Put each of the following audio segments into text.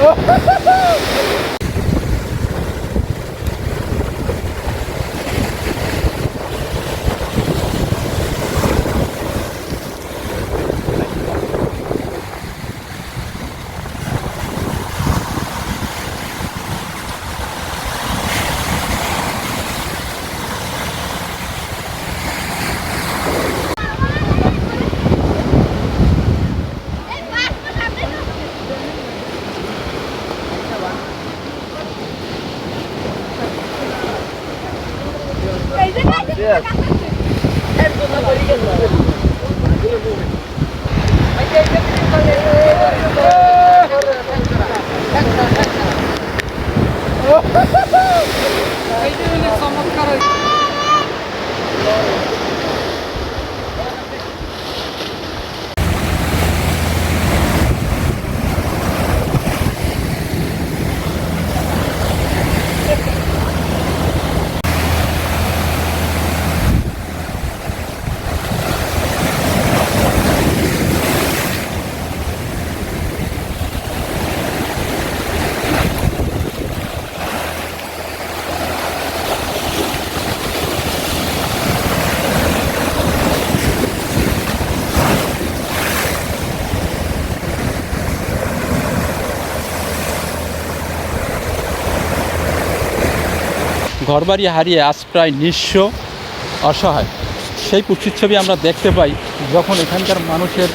Oh. Yes. ঘরবাড়ি হারিয়ে আজ প্রায় নিঃস্ব অসহায়। সেই ছবি আমরা দেখতে পাই যখন এখানকার মানুষের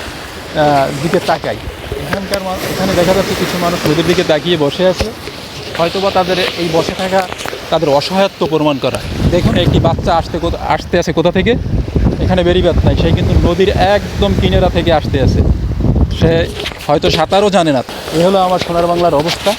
দিকে তাকাই। এখানকার এখানে দেখা যাচ্ছে কিছু মানুষ নদীর দিকে তাকিয়ে বসে আছে। হয়তোবা তাদের এই বসে থাকা তাদের অসহায়ত্ব প্রমাণ করা। দেখুন, একটি বাচ্চা আসতে আসতে আছে কোথা থেকে? এখানে বেরিবাদ নাই, সে কিন্তু নদীর একদম কিনারা থেকে আসতে আছে। সে হয়তো সাঁতারও জানে না। এ হলো আমার সোনার বাংলার অবস্থা।